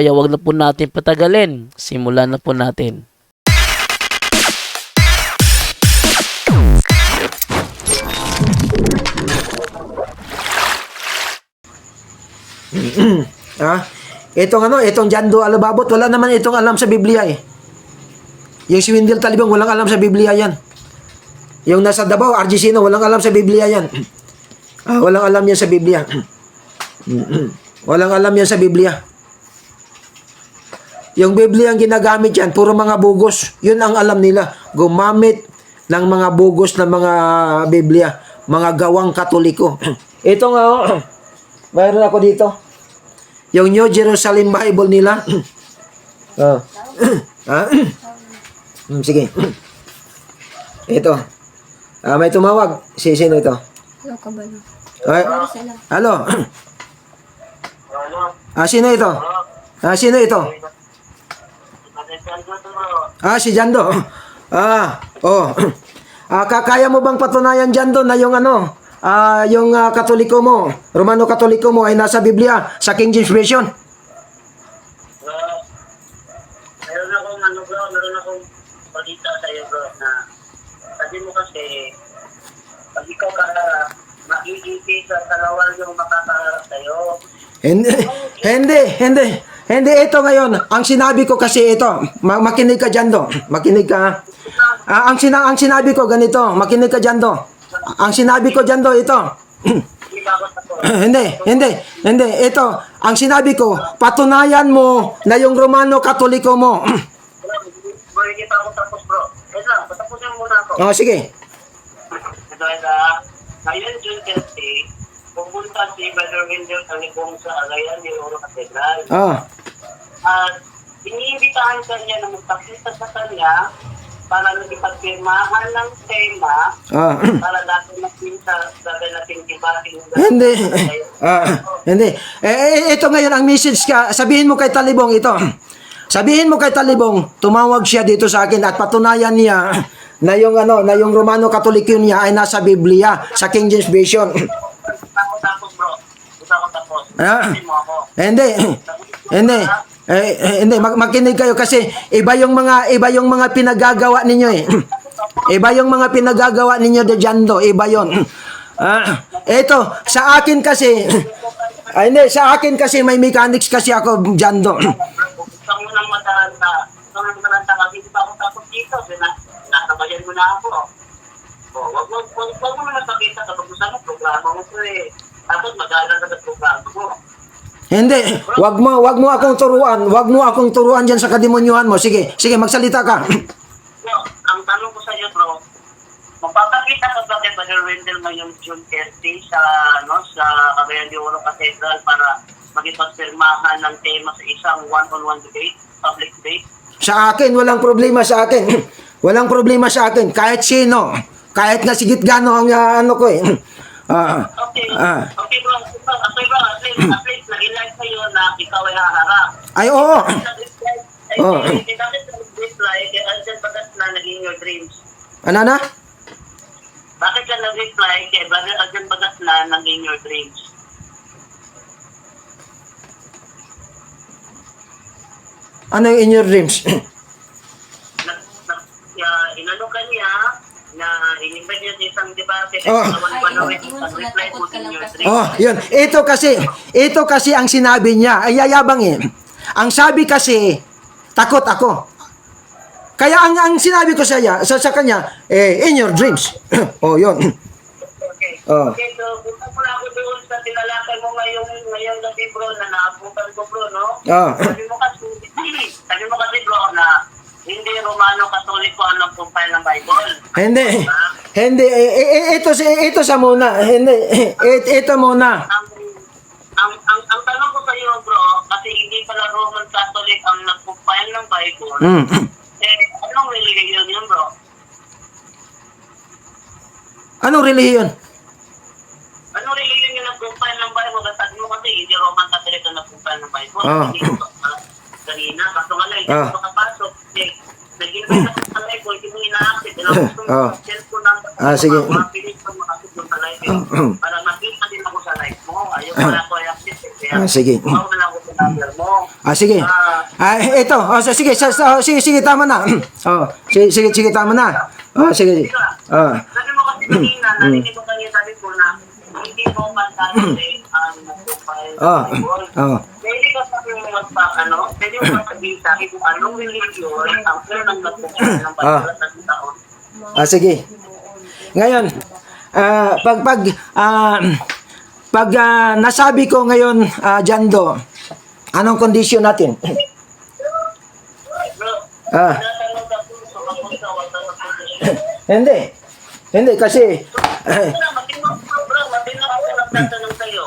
kaya wag na po natin patagalin. Simulan na po natin. Ha? Itong ano, itong Jando Alababot, wala naman itong alam sa Biblia eh. Yung si Wendell Talibong, walang alam sa Biblia yan. Yung nasa Davao, na, walang alam sa Biblia yan. Ah, walang alam yan sa Biblia. walang alam yan sa Biblia. Yung Biblia ang ginagamit yan, puro mga bugos. Yun ang alam nila. Gumamit ng mga bugos ng mga Biblia. Mga gawang katoliko. Ito nga, oh, mayroon ako dito. Yung New Jerusalem Bible nila. oh. ha? Hmm, Sige. Ito. Ah, may tumawag. Si sino ito? Ka ba? no? Ay, Sila. Hello. Ah, sino ito? Ah, sino ito? Ah, si Jando. Ah, oh. Ah, kakaya mo bang patunayan Jando na yung ano, ah, yung ah, katoliko mo, Romano katoliko mo ay nasa Biblia sa King James Version? Meron akong ano bro, meron akong balita sa iyo bro na sabi mo kasi pag ikaw ka makikiti sa kalawal yung makakaharap sa'yo. Hindi, hindi, hindi. Hindi ito ngayon. Ang sinabi ko kasi ito. Ma- makinig ka dyan do. Makinig ka. Ah, ang, sina- ang sinabi ko ganito. Makinig ka dyan do. Ang sinabi ko dyan do ito. Hindi hindi, hindi. Ito, ang sinabi ko, patunayan mo na yung Romano Katoliko mo. Hindi pa ako tapos bro. Wait lang, patapusin muna ako. oh, sige. Dahil ah, ngayon June 30, pupunta si Brother Wendell Talibong sa Alayan ni Oro Cathedral. Oh. At iniimbitahan ka niya na magpakita sa kanya para nagipagpirmahan ng tema Oh. para dati natin sa sabi natin debate hindi. Ah, hindi. Eh, eh, ito ngayon ang message ka. Sabihin mo kay Talibong ito. Sabihin mo kay Talibong, tumawag siya dito sa akin at patunayan niya na yung ano, na yung Romano Katoliko niya ay nasa Biblia sa King James Version. Ako tapos bro. Ako tapos. Ah. Hindi. Hindi. Eh, eh, hindi Mag- makinig kayo kasi iba yung mga iba yung mga pinagagawa ninyo eh. iba yung mga pinagagawa ninyo de Jando, iba yon. Ah, eto, sa akin kasi ay hindi, sa akin kasi may mechanics kasi ako Jando. Gusto mo nang mataranta. Nang mataranta kasi di ako tapos dito. Nakabayan mo na ako. O, wag mo, wag, mo naman pakita kapag gusto mo programa mo ko eh. Tapos mag-aaral ka sa programa mo. Hindi, wag mo wag mo akong turuan, wag mo akong turuan diyan sa kademonyuhan mo. Sige, sige magsalita ka. So, ang tanong ko sa iyo bro, magpapakita ka ba kay Brother Wendell ngayong June 30 sa, ano, sa Cagayan de Oro Cathedral para magipagpirmahan ng tema sa isang one-on-one debate, public debate? Sa akin walang problema sa akin. Walang problema sa akin kahit sino. Kahit nga sigit gano ang ah, ano ko eh. Ah, Okay. Ah. Okay bro. Okay bro. At least, at least nag-inline sa'yo na ikaw ay haharap. ay oo. Oh. hindi bakit nag-reply kay Alden Bagat na naging your dreams? Ano na? Bakit ka nag-reply kay Brother Alden Bagat na naging your dreams? Ano yung in your dreams? Na, na, inano ka niya na niya sa isang debate Oh. oh, yun. Ito kasi, ito kasi ang sinabi niya. Ay yayabang eh. Ang sabi kasi, takot ako. Kaya ang ang sinabi ko sa, iya- sa, sa kanya, eh, in your dreams. oh, yun. Okay. Oh. Okay, so punta ko na ako doon sa tinalakay mo ngayong, ngayong gabi bro na naabutan ko bro, no? Ah. Sabi mo kasi, sabi mo kasi Romano Katoliko ang nagkumpay ng Bible. Hindi. Hindi. Eh, eh, eh, ito, si- ito sa muna. Hindi. Ito muna. Ang, ang, ang, ang tanong ko sa iyo, bro, kasi hindi pala Roman Catholic ang nagkumpay ng Bible, Mm. eh, anong religion yun, bro? Anong relihiyon? Anong religion yung nagkumpay ng Bible? Kasi sabi mo kasi, hindi Roman Catholic ang nagkumpay ng Bible. Ah. Hindi ko uh, kanina, kaso nga lang, hindi Ah. ko makapasok. Eh, nag-invite ako sa live, hindi mo ina-accept. Tinapos ko Ah. yung cellphone ng Ah, sige. mga pilit ko makasok doon sa live. eh. Para makita din ako sa live mo. Ayaw ko na ako i-accept. eh. Ah, sige. Huwag na lang ako sa number mo. Ah, sige. Ah, ito. Oh, sige, sa, sa, sige, sige, tama na. Oh, sige, sige, sige, tama na. Oh, sige. Ah. Sabi mo kasi kanina, narinig ko kanina sabi ko na hindi mo pantali ng Ah. Bible. Oh. Pwede ka sabi mo magpa, ano, pwede mo magsabihin sa akin kung anong religion ang unang nagkumpay ng Ah. Bible sa taon. Ah, sige. Ngayon, ah, pag pag ah, pag ah, nasabi ko ngayon, ah, Jando, anong condition natin? Ah. Hindi. Hindi kasi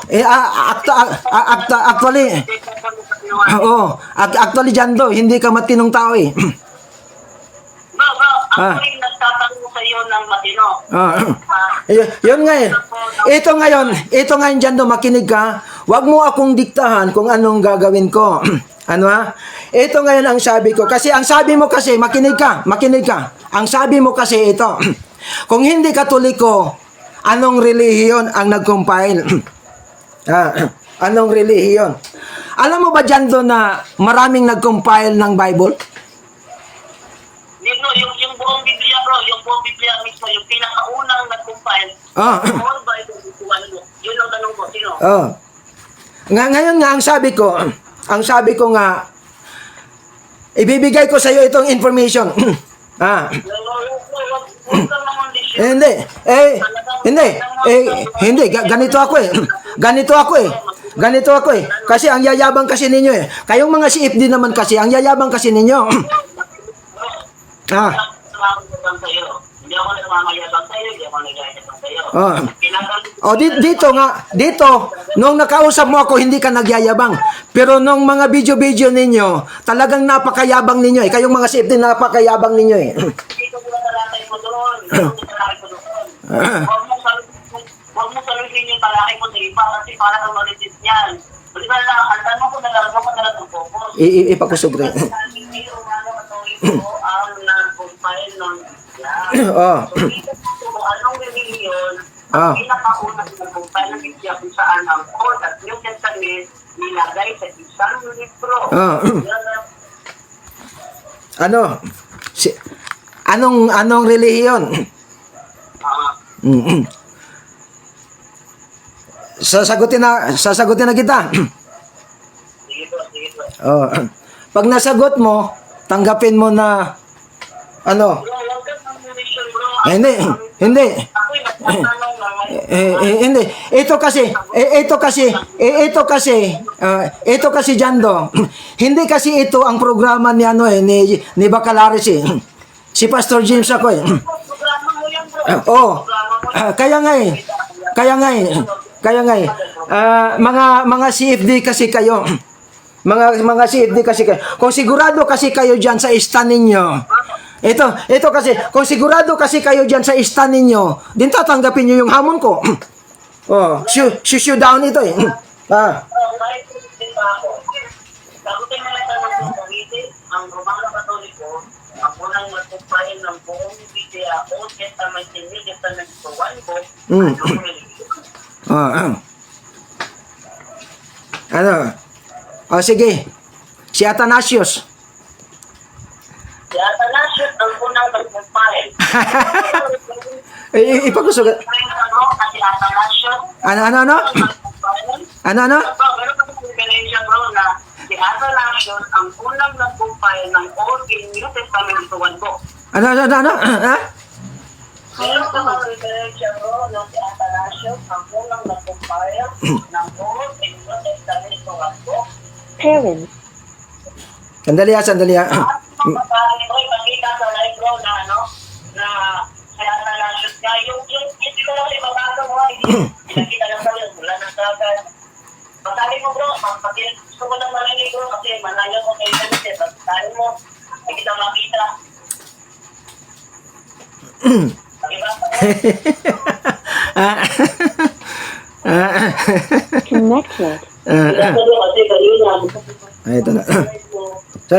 eh, ah, act, act, act, actually act- actually Jando, hindi ka matinong tao eh. Bro, bro, ako Ah. yung nagtatanong sa'yo ng matino. Ah, Ah, y- yun nga eh. Ito ngayon, ito ngayon Jando, makinig ka. Huwag mo akong diktahan kung anong gagawin ko. ano ha? Ito ngayon ang sabi ko. Kasi ang sabi mo kasi, makinig ka, makinig ka. Ang sabi mo kasi ito, kung hindi katoliko, anong relihiyon ang nag-compile? Ah, anong relihiyon? Alam mo ba Jando na maraming nag-compile ng Bible? Dito, yung, yung buong Biblia, bro, yung buong Biblia mismo, yung pinakaunang nag-compile, Ah. all Bible, ituan mo. Yun ang tanong ko, sino? Oh. Nga, ngayon nga, ang sabi ko, ang sabi ko nga, ibibigay ko sa iyo itong information. ah, Huwag kang mamondisyon. Eh, hindi, eh, hindi, eh, hindi, ga- ganito ako eh. Ganito ako eh. Ganito ako eh. Kasi ang yayabang kasi ninyo eh. Kayong mga CFD naman kasi, ang yayabang kasi ninyo. ah. Hindi ako ako. Ah. Pinag- O di, dito nga, dito, nung nakausap mo ako, hindi ka nagyayabang. Pero nung mga video-video ninyo, talagang napakayabang ninyo eh. Kayong mga safety, napakayabang ninyo eh. Mo doon. Dito ko natalakay mo doon. Huwag mo saluhin Huwag mo saluhin yung talakay mo sa iba kasi para kang maritis niyan. Di ba lang, ang tanong ko na lang, huwag mo na lang ang focus. Ipakusog rin. Ang nag-compile ng oh. So, anong religion Ah. ang pinakaunang nag-compile ng Biblia kung saan ang Old at New Testament nilagay sa isang libro. Ah. Ano? Si, anong anong relihiyon? ah. Sasagutin na sasagutin na kita. sige po, sige po. oh. Pag nasagot mo, tanggapin mo na ano? Eh, hindi, hindi. Eh, eh, hindi. Ito kasi, eh, ito kasi, eh, ito kasi, ah, ito kasi Jando. hindi kasi ito ang programa ni ano eh, ni, ni Bacalaris eh. Si Pastor James ako eh. Oh, ah, kaya nga eh. Kaya nga eh. Kaya nga eh. Ah, mga mga CFD kasi kayo. Mga mga CFD kasi kayo. Kung sigurado kasi kayo diyan sa stand ninyo. Ito, ito kasi, kung sigurado kasi kayo diyan sa stand ninyo, din tatanggapin niyo yung hamon ko. Oh, shoot, shoot, down ito eh. Ah. Sagutin tanong ko, Pangiti, ang Romano Katoliko, unang magpumpahin ng buong Biblia, Old Testament and New Testament sa one book, Mm. anong religion? ah, ah. Ano? Oh, sige. Si Athanasius. Si Athanasius ang unang magpumpahin. Eh, i-. Ano, kasi Athanasius, Ano, ano, ano? magpumpahin. Ano, ano? Bro, meron pa ebidensya, bro, na si Athanasius ang unang nagpumpahin ng Old and New Testament sa one book. Ano, ano, ano? ano? Ha? Meron ka bang referensya bro na si Athanasius ang unang nag-compile ng Old and New Testament sa one book? Parents. Sandali ha, sandali ha. At Parang ito ipakita sa live bro na ano, na kaya na na-shoot ka. Yung, yung, yung dito lang ibabasa mo, hindi, pinakita lang sa'yo, wala nang dagat. Pasabi mo bro, pag gusto ko lang marinig bro, kasi malayo ko kayo sa kasi, pasabi mo, hindi kita makita. Connected. ah, ito na. So,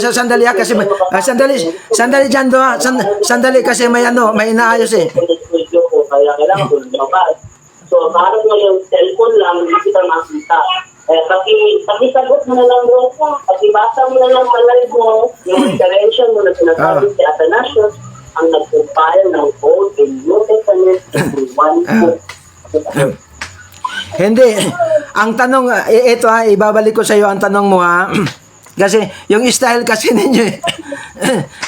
so, sandali ah, kasi may, ah, sandali, sandali dyan do ah, Sand- sandali kasi may ano, may inaayos eh. Kaya kailangan ko lumabas. So, parang mo yung cellphone lang, hindi kita makita. Eh, paki, pakisagot mo na lang bro, pakibasa mo na lang sa live mo, yung intervention mo na sinasabi si Athanasius, ang nag-compile ng code in New Testament in one book. Hindi. Ang tanong, ah, ito ha, ibabalik ko sa iyo ang tanong mo ha. kasi yung style kasi ninyo eh.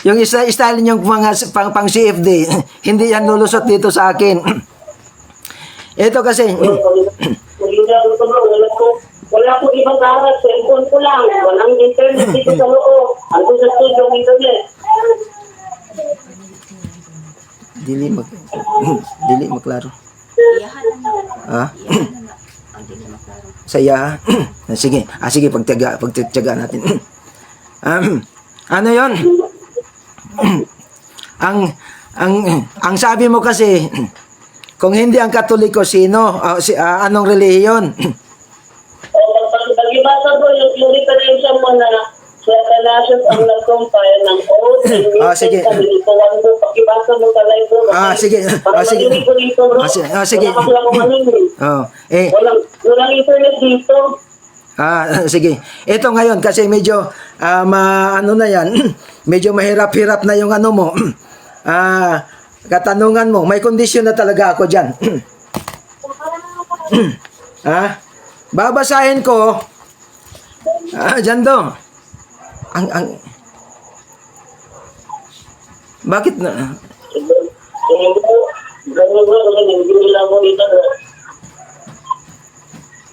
yung style, style ninyong mga pang, pang CFD, hindi yan lulusot dito sa akin. Ito kasi, bro, wala ko ibang aral, cellphone ko lang, walang internet dito sa loob. Ano sa studio ng internet? dili mag dili maklaro. Ha? Saya. sige. Ah, sige, pagtiyaga, pagtiyaga natin. um, ano 'yon? ang ang ang sabi mo kasi kung hindi ang Katoliko sino? Ah, si, ah, anong relihiyon? Pag-ibasa mo yung, yung referensya mo na si Athanasius ang nag-compile ng Old and New Ah, sige. Testament. Ito po, pag-ibasa mo sa live bro. Ah, sige. Para Ah, sige. marinig ko dito bro. Ah, si- ah, sige. Wala oh, eh Walang, walang internet dito. Ah, sige. Ito ngayon kasi medyo ah, ma, ano na 'yan. medyo mahirap-hirap na yung ano mo. ah, katanungan mo. May kondisyon na talaga ako diyan. ah, babasahin ko. Ah, diyan do. Ang ang Bakit na.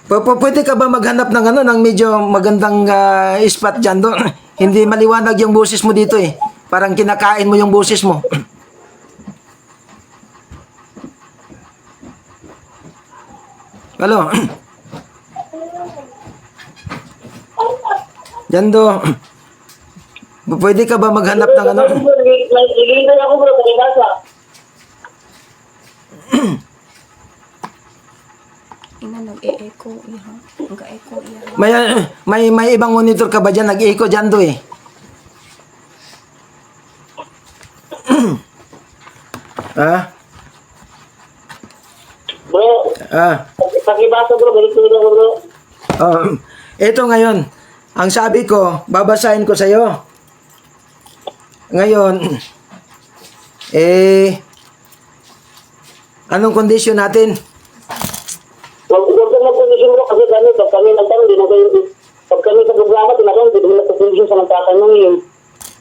P- pwede ka ba maghanap ng ano ng medyo magandang ah, spot diyan do? Hindi maliwanag yung boses mo dito eh. Parang kinakain mo yung boses mo. Halo. Diyan do. P- Pwede ka ba maghanap ng ano? Nagigintay ako bro. Pag-ibasa. Ina nag-e-echo iha. Nag-echo iha. May may may ibang monitor ka ba diyan nag-echo diyan do eh. ah, Bro. ah. Pag-ibasa bro. Ganito ako bro. Oh, ito ngayon, ang sabi ko, babasahin ko sa iyo. Ngayon, eh, anong kondisyon natin? Huwag huwag ka mag-position bro. Kasi kami, pag kami nagtanong, di na kayo, pag kami sa programa, tinatanong, di na position sa nagtatanong yun.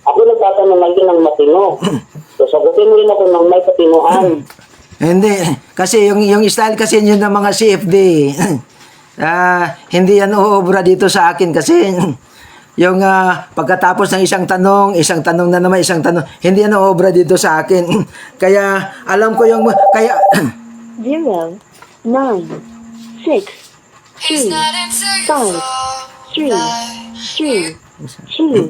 Ako nagtatanong lagi ng matino. So, sagutin mo rin ako ng may katinoan. Hindi, kasi yung, yung style kasi yun ng mga CFD, ah, hindi yan uubra dito sa akin kasi yung ah, pagkatapos ng isang tanong, isang tanong na naman, isang tanong, hindi yan uubra dito sa akin. Kaya alam ko yung, kaya, Zero, nine, six, two, five, three, three, two,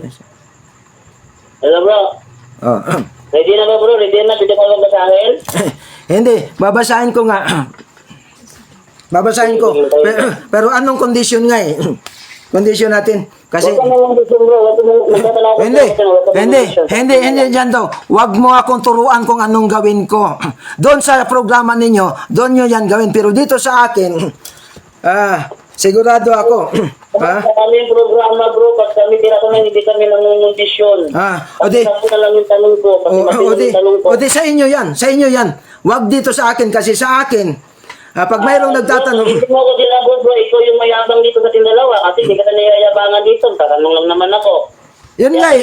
Hello bro. oh, Ready na ba bro? Ready na? Pwede ko lang basahin? Hindi, babasahin ko nga. babasahin ko. Pero, pero anong kondisyon nga eh? kondisyon natin. Kasi, na na hindi, na- na hindi, hindi, hindi dyan daw. Huwag mo akong turuan kung anong gawin ko. Doon sa programa ninyo, doon nyo yan gawin. Pero dito sa akin, ah, sigurado ako. ha? Kami yung programa bro, pag kami tira kami, hindi kami nangungundisyon. Ah, o di, Kasi na lang yung tanong ko, kasi o, matino o di, yung tanong ko. o di sa inyo yan, sa inyo yan. Huwag dito sa akin kasi sa akin, ah, pag mayroong nagtatanong, Hindi mo ako sinagot bro, ikaw yung mayabang dito sa tindalawa kasi hindi ka na niyayabangan dito. Tatanong lang naman ako. Yun nga eh.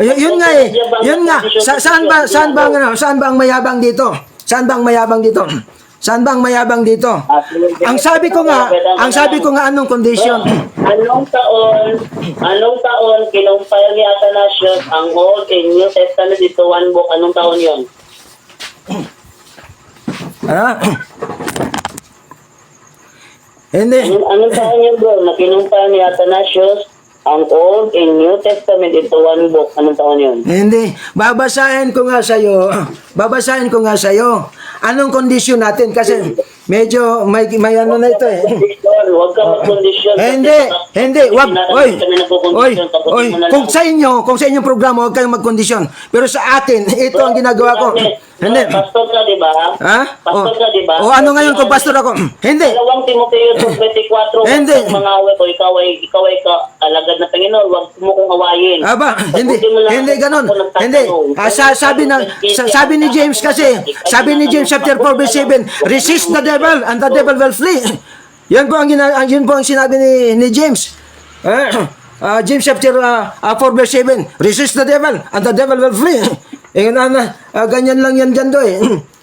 Ayun, yun nga eh. Yun nga. Sa, saan ba saan ba ang ano, saan ba ang mayabang dito? Saan ba ang mayabang dito? Saan bang mayabang dito? At Ang sabi ko nga, ang sabi ko nga anong condition? Anong taon, anong taon kinumpile ni Athanasius ang Old and New Testament into one book? Anong taon yon? Ano? Hindi. Anong, taon yun bro na kinumpile ni Athanasius ang Old and New Testament into one book? Anong taon yun? Hindi. Babasahin ko nga sa'yo. Babasahin ko nga sa'yo. Anong kondisyon natin? Kasi medyo may, may ano na ito eh. Huwag ka mag-kondisyon. Hindi, hindi, wag, oy, oy, oy, kung sa inyo, kung sa inyong programa, huwag kayong magkondisyon. Pero sa atin, ito ang ginagawa ko. Hindi. Pastor ka, di ba? Ha? Pastor ka, di ba? O ano ngayon kung pastor ako? Hindi. Dalawang Timoteo 2.24, Hindi. kang mangaway ko, ikaw ay, ikaw ay ka, alagad na Panginoon, huwag mo kong awayin. Aba, hindi, lang hindi ng tatanong. Hindi. Ah, sa, sabi na, sa- sabi ni James kasi, sabi ni James chapter 4 verse 7, resist the devil and the devil will flee. Yan po ang, yun po ang sinabi ni, ni James. Eh, ah, James chapter ah, ah, 4 verse 7, resist the devil and the devil will flee. Eh, na, na, ah, ganyan lang yan dyan do eh.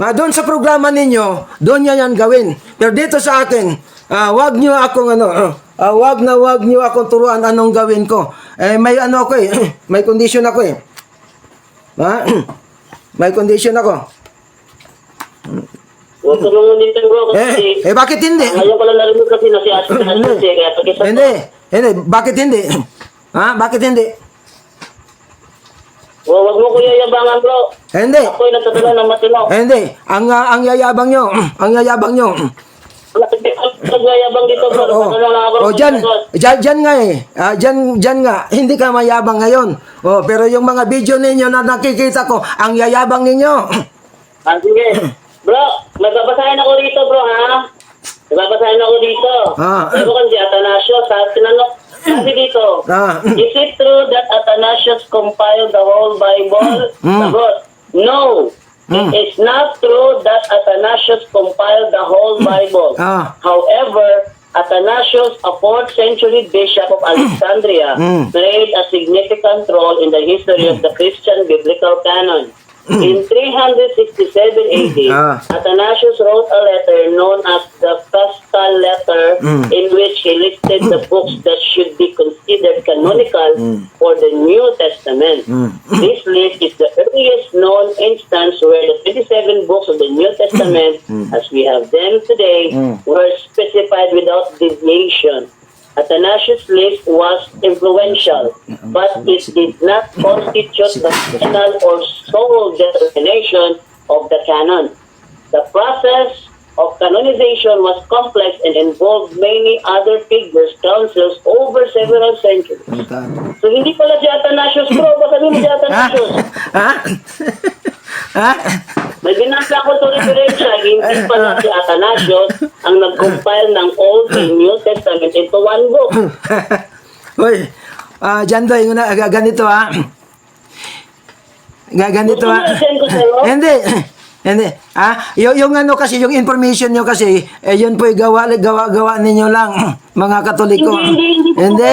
Ah, doon sa programa ninyo, doon niya yan gawin. Pero dito sa akin, ah, wag niyo akong ano, ah, wag na wag niyo akong turuan anong gawin ko. Eh, may ano ako eh, may condition ako eh. Ha? may condition ako. Huwag ka nung ulitin bro, Eh, kasi eh bakit hindi? ngayon ko lang narinig kasi na si Ate. Nancy, kaya Hindi, hindi, bakit hindi? Ha? Bakit hindi? Huwag huwag mo ko yayabangan bro. Hindi. Ako ay nagtatala ng matino. Hindi, ang ah, ang yayabang nyo, ang yayabang nyo. Nagyayabang dito bro. Oh, oh, ng dyan, dyan, dyan nga eh. Ah, dyan, dyan nga, hindi ka mayabang ngayon. Oh, pero yung mga video ninyo na nakikita ko, ang yayabang ninyo. Ah, sige. Bro, nagbabasahin ako dito bro ha. Nagbabasahin ako dito. Ah. Pero kasi Athanasius, sa tinanong, sabi dito, Ah. is it true that Athanasius compiled the whole Bible? Mm. Sagot, no. Mm. It is not true that Athanasius compiled the whole Bible. Ah. However, Athanasius, a 4th century bishop of Alexandria, Mm. played a significant role in the history of the Christian biblical canon. In 367 AD, Ah. Athanasius wrote a letter known as the Festal Letter, Mm. in which he listed the books that should be considered canonical for the New Testament. Mm. This list is the earliest known instance where the 27 books of the New Testament, as we have them today, Mm. were specified without deviation. Athanasius' list was influential, but it did not constitute the final or sole determination of the canon. The process of canonization was complex and involved many other figures, councils over several centuries. So hindi pala si Athanasius bro, baka mo si Ha? Athanasius. Ha? May binasa ko to referensya, hindi pala si Athanasius ang nag-compile ng Old and New Testament into one book. Uy, ah, una, ah, ganito ha. Ga- Ganito ha. Sa'yo? Hindi. Hindi. Ah, yung, yung ano kasi, yung information nyo kasi, eh, yun po gawa, gawa, gawa ninyo lang, mga katoliko. Hindi, hindi, hindi. Hindi.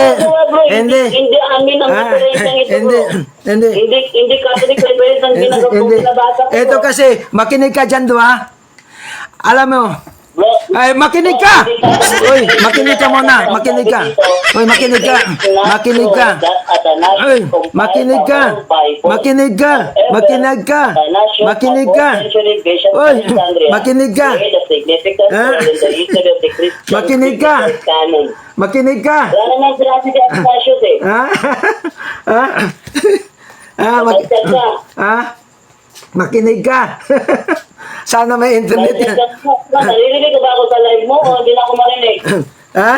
Hindi. Hindi, hindi amin ang Ah, referensya ito, Hindi. Hindi. Hindi, hindi Catholic reference ang ginagawa ko. Ito kasi, makinig ka dyan do ha. Alam mo, ay, makinig ka! Uy, makinig ka muna, makinig ka. Uy, makinig ka, makinig ka. Uy, makinig ka, makinig ka, makinig ka, makinig ka. Uy, makinig ka. Ha? Makinig ka. Makinig ka. Wala naman eh. Ha? Ha? Ka. ha? Makinig ka. Sana may internet yan. Naririnig ko ba ako sa live mo o hindi na ako marinig? Ha?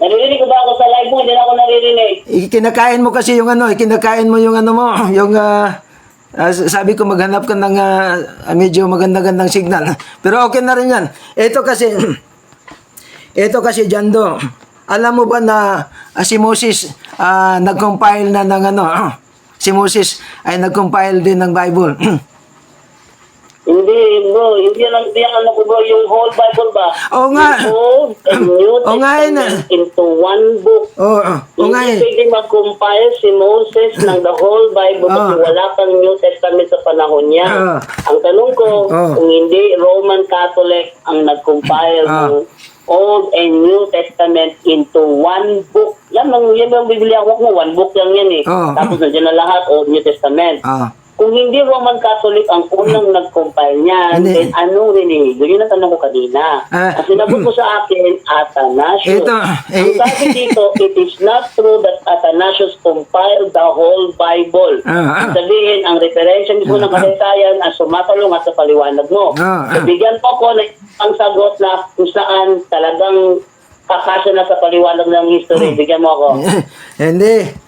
Naririnig ko ba ako sa live mo? Hindi na ako naririnig. Kinakain mo kasi yung ano, kinakain mo yung ano mo, yung ah, ah, sabi ko maghanap ka ng ah, medyo maganda-gandang signal. Pero okay na rin yan. Ito kasi, ito kasi Jando, alam mo ba na ah, si Moses ah, nag-compile na ng ano, si Moses ay nag-compile din ng Bible. Hindi, bro. Hindi lang hindi ang ano ko, bro. Yung whole Bible ba? Oo nga. Old and New Oo nga, yun, Testament into one book. Oo, oh, oo nga Hindi eh. pwede mag-compile si Moses ng the whole Bible kasi Ah. wala kang New Testament sa panahon niya. Ah. Ang tanong ko, Ah. kung hindi Roman Catholic ang nag-compile Ah. ng Old and New Testament into one book. Yan ang yan ang Biblia ko one book lang yan eh. Ah. Tapos nandiyan na lahat Old New Testament. Ah. Kung hindi Roman Catholic ang unang nag-compile niyan, Hindi. then anong religion? Yun ang tanong ko kanina. Ah. Ang sinagot mo sa akin, Athanasius. Ito, ang eh, sabi dito, it is not true that Athanasius compiled the whole Bible. Ah, ah. Sabihin, ang referensya mismo ng kasaysayan ang sumatalong at sa paliwanag mo. Ah, ah. So, bigyan po ko ng ang sagot na kung saan talagang kakasya na sa paliwanag ng history. Bigyan mo ako. Hindi.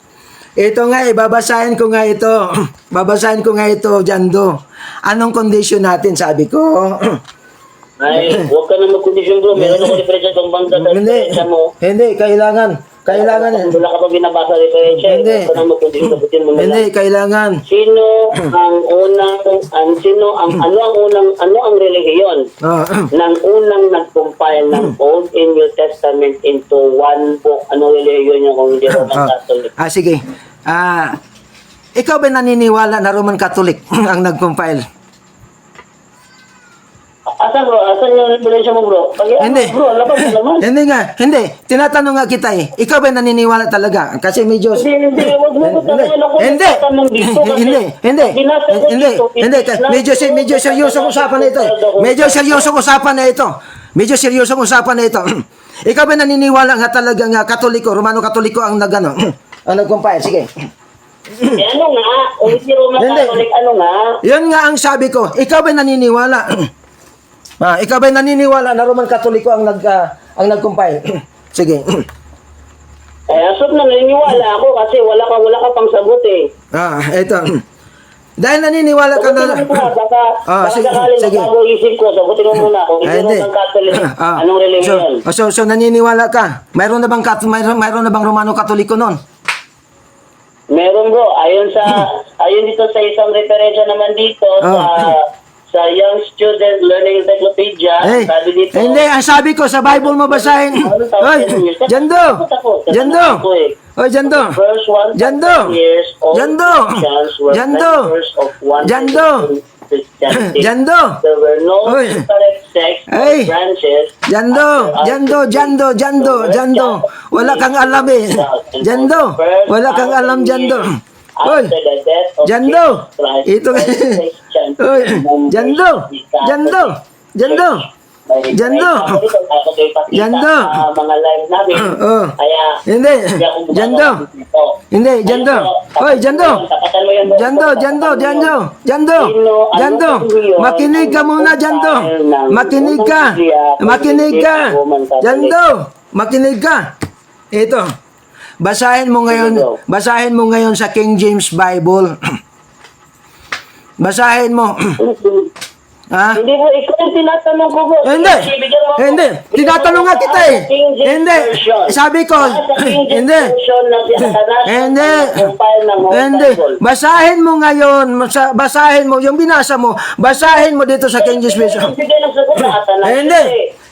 Ito nga eh, babasahin ko nga ito. babasahin ko nga ito, Jando. Anong condition natin, sabi ko? Ay, huwag ka na mag-condition bro. Meron ako referensya ng bangga sa hindi, mo. hindi, kailangan, kailangan, eh. Wala ka pa binabasa referensya. Hindi. Huwag ka na mag-condition. Mo hindi, lang. kailangan. Sino ang unang, ang sino, ang, ano ang unang, ano ang relihiyon Oh, ng unang nag-compile ng Old and New Testament into one book? Anong relihiyon niya kung hindi Roman ah, Catholic? ah, sige. Ah, ikaw ba naniniwala na Roman Catholic ang nag-compile? Asan bro? Asan yung referensya mo bro? Pag, Hindi. Bro, labas mo naman. Hindi nga, hindi. Tinatanong nga kita eh. Ikaw ba naniniwala talaga? Kasi medyo... Hindi, hindi. Huwag mo ko Hindi, tanongin ako. hindi, dito kasi hindi, hindi, hindi, hindi, medyo, medyo seryosong usapan na ito eh. Medyo seryosong usapan na ito. Medyo seryosong usapan na ito. Ikaw ba naniniwala nga talaga nga katoliko, Romano katoliko ang nagano, ang nag-compile? Sige. Eh, ano nga? Kung hindi Roman Hindi. Catholic, ano nga? Yan nga ang sabi ko. Ikaw ba naniniwala? ah, ikaw ba naniniwala na Roman katoliko ang nag ah, ang nag-compile? Sige. Eh, asot na naniniwala ako kasi wala ka, wala ka pang sagot eh. ah, ito. Dahil naniniwala ka na... Sagutin mo muna, baka, Ah, baka sige, sakaling sige. magbago isip ko, sagutin mo muna. Kung Ah, hindi Roman Catholic, Ah, anong religion? So, so, so, naniniwala ka? Mayroon na bang kat mayroon, mayroon na bang Romano Katoliko noon? Meron bro, ayon sa ayon dito sa isang referensya naman dito sa Ah. sa Young Student Learning Encyclopedia, Eh, sabi dito. hindi, ang sabi ko sa Bible mo basahin. Oy, Jando! Jando! Jando! Verse 1 Jando! Jando! Jando! Jando! Christianity. Jando! There were no separate Ay. branches. Jando! Jando! Jando! Jando! Jando! Wala kang alam eh. Jando! Wala kang alam, Jando. Oy! After the death of Jando! Ito all Christians Oy! moved Jando! Jando! Jando! Jando! Jando! mga live namin. Oh. Kaya, Hindi! Jando! Hindi, Jando! Oy, Jando! Jando, Jando, Jando, Jando, Jando, makinig ka muna, Jando. Makinig ka, makinig ka, Jando, makinig ka. Ito, basahin mo ngayon, basahin mo ngayon sa King James Bible. Basahin mo. ha? Hindi mo, ikaw yung tinatanong ko, bro. Hindi. Mo. Hindi. Tinatanong nga kita eh. Hindi. Sabi ko, James hindi. Hindi. Hindi. Bible. Basahin mo ngayon. Basahin mo. Yung binasa mo, basahin mo dito sa King James Athanasius Hindi.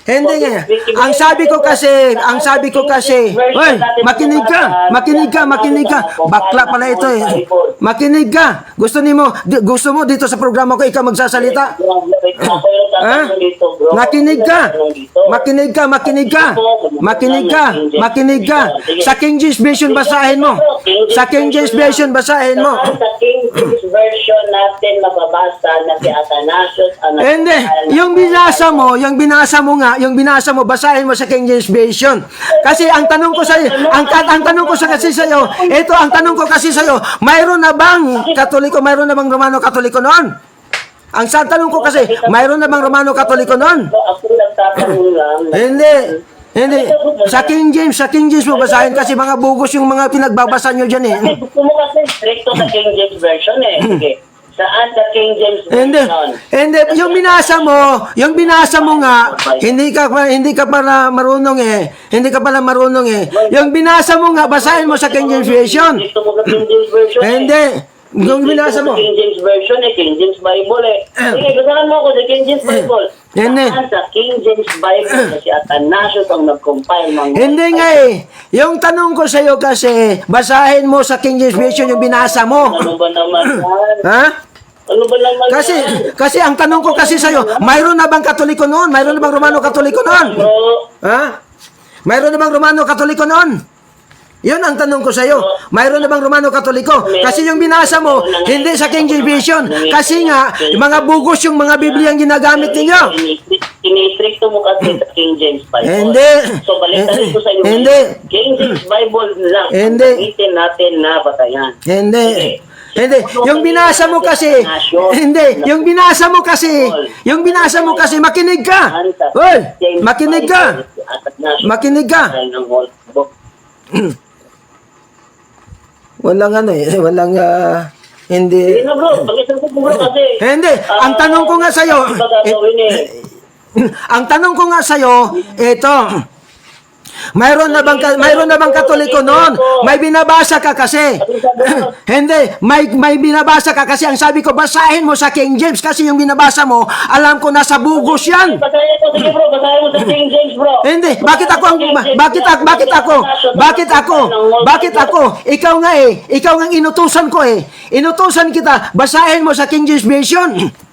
Hindi nga. Ang sabi ko kasi, ang sabi ko kasi, Hoy, makinig ka, makinig ka, makinig ka. Bakla pala ito eh. Makinig ka. Gusto ni mo, gusto mo dito sa programa ko ikaw magsasalita? Ha? Makinig ka. Makinig ka, makinig ka. Makinig ka, makinig ka. Sa King James Version basahin mo. Sa King James Version basahin mo. Sa King James Version natin mababasa na si Athanasius ang Hindi, yung binasa mo, yung binasa mo nga, yung binasa mo, basahin mo sa King James Version. Kasi ang tanong ko sa ang, ang tanong ko sa kasi sa iyo, ito ang tanong ko kasi sa iyo, mayroon na bang Katoliko, mayroon na bang Romano Katoliko noon? Ang sa tanong ko kasi, mayroon na bang Romano Katoliko noon? Ako lang. Hindi. Hindi. Sa King James, sa King James mo basahin kasi mga bugos yung mga pinagbabasa nyo dyan eh. Gusto mo kasi stricto sa King James Version eh. Sige. Saan sa King James. Version? Hindi, yung binasa mo, yung binasa mo nga, hindi ka pa hindi ka pala marunong eh. Hindi ka pala marunong eh. Yung binasa mo nga, basahin mo sa King James Version. Stricto mo King James Version eh. Hindi. Yung binasa mo. King James Version eh, King James Bible eh. Sige, basahan mo ako sa King James Bible. Hindi. Saan sa King James Bible na si Athanasius ang nag-compile ng... Hindi nga eh. Yung tanong ko sa iyo kasi, basahin mo sa King James Version yung binasa mo. Ano ba naman yan? Ha? Ano ba naman Kasi, yan? kasi ang tanong ko kasi sa iyo, mayroon na bang Katoliko noon? Mayroon na bang Romano Katoliko noon? Bro, Ha? Mayroon na bang Romano Katoliko noon? Yun ang tanong ko sa iyo. Mayroon na bang Romano Katoliko? Kasi yung binasa mo, hindi sa King James Version. Kasi nga, mga bugos yung mga Biblia ang ginagamit ninyo. Sinistricto mo kasi sa King James Bible. Hindi. So, balikan ko sa iyo. Hindi. King James Bible lang. Hindi. Gamitin natin na batayan. Hindi. Hindi. Yung binasa mo kasi, hindi. Yung binasa mo kasi, yung binasa mo kasi, makinig ka. Hoy, makinig ka. Makinig ka. Walang ano eh, walang ah, hindi. Hindi na bro, pag-isang ko bro kasi. Hindi, ang tanong ko nga sa'yo, gagawin eh. ang tanong ko nga sa'yo, ito, mayroon na bang mayroon na bang katoliko noon? May binabasa ka kasi. Hindi, may may binabasa ka kasi ang sabi ko basahin mo sa King James kasi yung binabasa mo, alam ko nasa bugos 'yan. Basahin ko, sige bro, basahin mo sa King James bro. Hindi, bakit ako ang bakit ako bakit ako? Bakit ako? Bakit ako? Ikaw nga eh, ikaw nga ang inutusan ko eh. Inutusan kita, basahin mo sa King James Version.